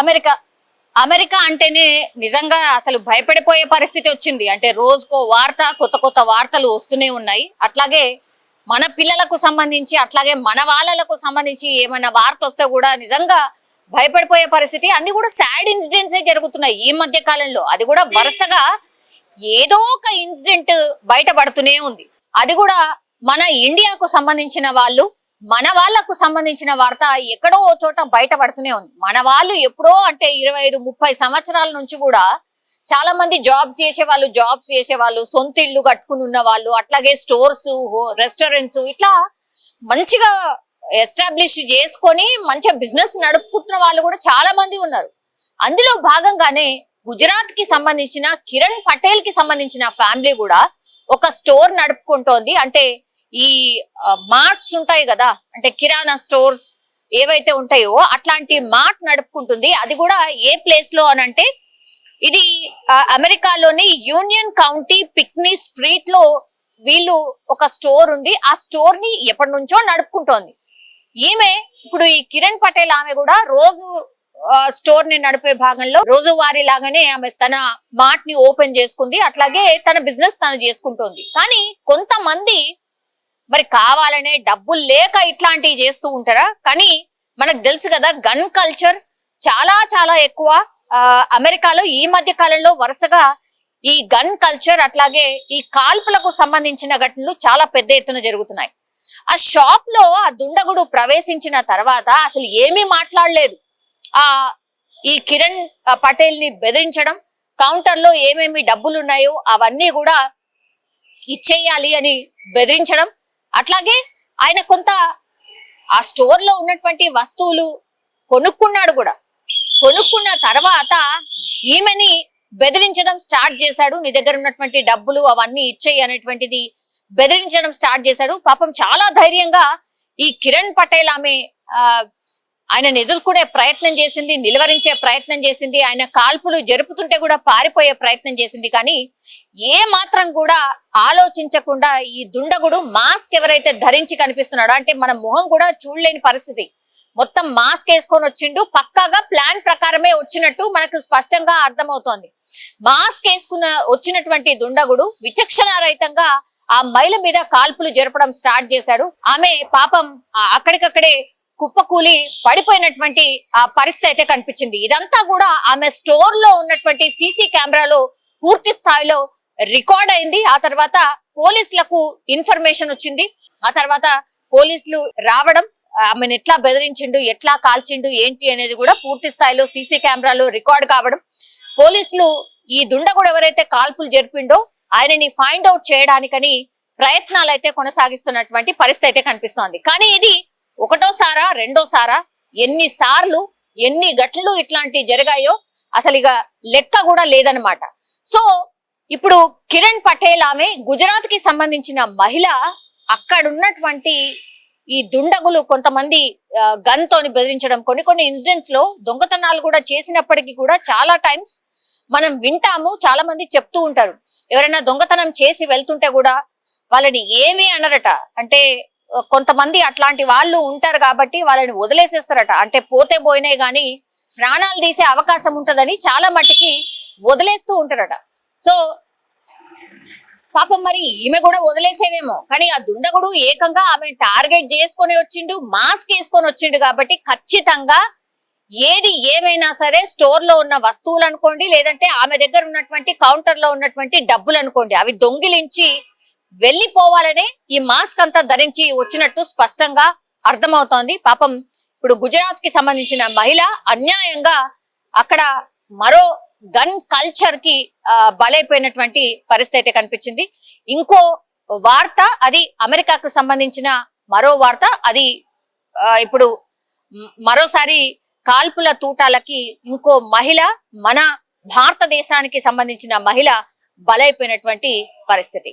America. America అంటేనే నిజంగా అసలు భయపడిపోయే పరిస్థితి వచ్చింది. అంటే రోజుకో వార్త కొత్త కొత్త వార్తలు వస్తూనే ఉన్నాయి. అట్లాగే మన పిల్లలకు సంబంధించి అట్లాగే మన వాళ్ళకు సంబంధించి ఏమైనా వార్త వస్తే కూడా నిజంగా భయపడిపోయే పరిస్థితి. అన్ని కూడా సాడ్ ఇన్సిడెంట్సే జరుగుతున్నాయి ఈ మధ్య కాలంలో. అది కూడా వరుసగా ఏదో ఒక ఇన్సిడెంట్ బయటపడుతూనే ఉంది. అది కూడా మన ఇండియాకు సంబంధించిన వాళ్ళు మన వాళ్ళకు సంబంధించిన వార్త ఎక్కడో ఓ చోట బయటపడుతూనే ఉంది. మన వాళ్ళు ఎప్పుడో అంటే ఇరవై ఐదు ముప్పై సంవత్సరాల నుంచి కూడా చాలా మంది జాబ్స్ చేసే వాళ్ళు జాబ్స్ చేసే వాళ్ళు సొంత ఇల్లు కట్టుకుని ఉన్న వాళ్ళు అట్లాగే స్టోర్స్ రెస్టారెంట్స్ ఇట్లా మంచిగా ఎస్టాబ్లిష్ చేసుకొని మంచిగా బిజినెస్ నడుపుకుంటున్న వాళ్ళు కూడా చాలా మంది ఉన్నారు. అందులో భాగంగానే గుజరాత్కి సంబంధించిన కిరణ్ పటేల్కి సంబంధించిన ఫ్యామిలీ కూడా ఒక స్టోర్ నడుపుకుంటోంది. అంటే ఈ మార్ట్స్ ఉంటాయి కదా అంటే కిరాణా స్టోర్స్ ఏవైతే ఉంటాయో అట్లాంటి మార్ట్ నడుపుకుంటుంది. అది కూడా ఏ ప్లేస్లో అని అంటే ఇది అమెరికాలోని యూనియన్ కౌంటీ పిక్నీ స్ట్రీట్లో వీళ్ళు ఒక స్టోర్ ఉంది. ఆ స్టోర్ని ఎప్పటి నుంచో నడుపుకుంటోంది. ఈమె ఇప్పుడు ఈ కిరణ్ పటేల్ ఆమె కూడా రోజు స్టోర్ని నడిపే భాగంలో రోజువారీ లాగానే ఆమె తన మార్ట్ని ఓపెన్ చేసుకుంది. అట్లాగే తన బిజినెస్ తను చేసుకుంటోంది. కానీ కొంతమంది మరి కావాలనే డబ్బులు లేక ఇట్లాంటివి చేస్తూ ఉంటారా? కానీ మనకు తెలుసు కదా గన్ కల్చర్ చాలా చాలా ఎక్కువ. అమెరికాలో ఈ మధ్య కాలంలో వరుసగా ఈ గన్ కల్చర్ అట్లాగే ఈ కాల్పులకు సంబంధించిన ఘటనలు చాలా పెద్ద ఎత్తున జరుగుతున్నాయి. ఆ షాప్లో ఆ దుండగుడు ప్రవేశించిన తర్వాత అసలు ఏమీ మాట్లాడలేదు. ఆ ఈ కిరణ్ పటేల్ని బెదిరించడం కౌంటర్లో ఏమేమి డబ్బులు ఉన్నాయో అవన్నీ కూడా ఇచ్చేయాలి అని బెదిరించడం అట్లాగే ఆయన కొంత ఆ స్టోర్లో ఉన్నటువంటి వస్తువులు కొనుక్కున్నాడు కూడా. కొనుక్కున్న తర్వాత ఈమెని బెదిరించడం స్టార్ట్ చేశాడు. నీ దగ్గర ఉన్నటువంటి డబ్బులు అవన్నీ ఇచ్చేయి అనేటువంటిది బెదిరించడం స్టార్ట్ చేశాడు. పాపం చాలా ధైర్యంగా ఈ కిరణ్ పటేల్ ఆమె ఆయనను ఎదుర్కొనే ప్రయత్నం చేసింది నిలువరించే ప్రయత్నం చేసింది ఆయన కాల్పులు జరుపుతుంటే కూడా పారిపోయే ప్రయత్నం చేసింది. కానీ ఏ మాత్రం కూడా ఆలోచించకుండా ఈ దుండగుడు మాస్క్ ఎవరైతే ధరించి కనిపిస్తున్నాడో అంటే మన మొహం కూడా చూడలేని పరిస్థితి. మొత్తం మాస్క్ వేసుకొని వచ్చిండు పక్కాగా ప్లాన్ ప్రకారమే వచ్చినట్టు మనకు స్పష్టంగా అర్థమవుతోంది. మాస్క్ వేసుకున్న వచ్చినటువంటి దుండగుడు విచక్షణారహితంగా ఆ మహిళ మీద కాల్పులు జరపడం స్టార్ట్ చేశాడు. ఆమె పాపం అక్కడికక్కడే కుప్పకూలి పడిపోయినటువంటి ఆ పరిస్థితి అయితే కనిపించింది. ఇదంతా కూడా ఆమె స్టోర్లో ఉన్నటువంటి సీసీ కెమెరాలో పూర్తి స్థాయిలో రికార్డ్ అయింది. ఆ తర్వాత పోలీసులకు ఇన్ఫర్మేషన్ వచ్చింది. ఆ తర్వాత పోలీసులు రావడం ఆమెను ఎట్లా బెదిరించిండు ఎట్లా కాల్చిండు ఏంటి అనేది కూడా పూర్తి స్థాయిలో సీసీ కెమెరాలో రికార్డ్ కావడం. పోలీసులు ఈ దుండగుడు ఎవరైతే కాల్పులు జరిపిండో ఆయనని ఫైండ్ అవుట్ చేయడానికని ప్రయత్నాలు అయితే కొనసాగిస్తున్నటువంటి పరిస్థితి అయితే కనిపిస్తోంది. కానీ ఇది ఒకటోసారా రెండోసారా? ఎన్నిసార్లు ఎన్ని గట్లు ఇట్లాంటివి జరిగాయో అసలు ఇక లెక్క కూడా లేదనమాట సో ఇప్పుడు కిరణ్ పటేల్ ఆమె గుజరాత్కి సంబంధించిన మహిళ అక్కడున్నటువంటి ఈ దుండగులు కొంతమంది గన్ తోని బెదిరించడం కొన్ని కొన్ని ఇన్సిడెంట్స్లో దొంగతనాలు కూడా చేసినప్పటికీ కూడా చాలా టైమ్స్ మనం వింటాము చాలా మంది చెప్తూ ఉంటారు. ఎవరైనా దొంగతనం చేసి వెళ్తుంటే కూడా వాళ్ళని ఏమీ అనరట. అంటే కొంతమంది అట్లాంటి వాళ్ళు ఉంటారు కాబట్టి వాళ్ళని వదిలేసేస్తారట. అంటే పోతే పోయినాయి కానీ ప్రాణాలు తీసే అవకాశం ఉంటుందని చాలా మట్టుకి వదిలేస్తూ ఉంటారట. సో పాపం మరి ఈమె కూడా వదిలేసేదేమో. కానీ ఆ దుండగుడు ఏకంగా ఆమెను టార్గెట్ చేసుకొని వచ్చిండు మాస్క్ వేసుకొని వచ్చిండు కాబట్టి ఖచ్చితంగా ఏది ఏమైనా సరే స్టోర్లో ఉన్న వస్తువులు అనుకోండి లేదంటే ఆమె దగ్గర ఉన్నటువంటి కౌంటర్లో ఉన్నటువంటి డబ్బులు అనుకోండి అవి దొంగిలించి వెళ్ళిపోవాలనే ఈ మాస్క్ అంతా ధరించి వచ్చినట్టు స్పష్టంగా అర్థమవుతోంది. పాపం ఇప్పుడు గుజరాత్కి సంబంధించిన మహిళ అన్యాయంగా అక్కడ మరో గన్ కల్చర్కి బలైపోయినటువంటి పరిస్థితి అయితే కనిపించింది. ఇంకో వార్త అది అమెరికాకు సంబంధించిన మరో వార్త అది ఇప్పుడు మరోసారి కాల్పుల తూటాలకి ఇంకో మహిళ మన భారతదేశానికి సంబంధించిన మహిళ బలైపోయినటువంటి పరిస్థితి.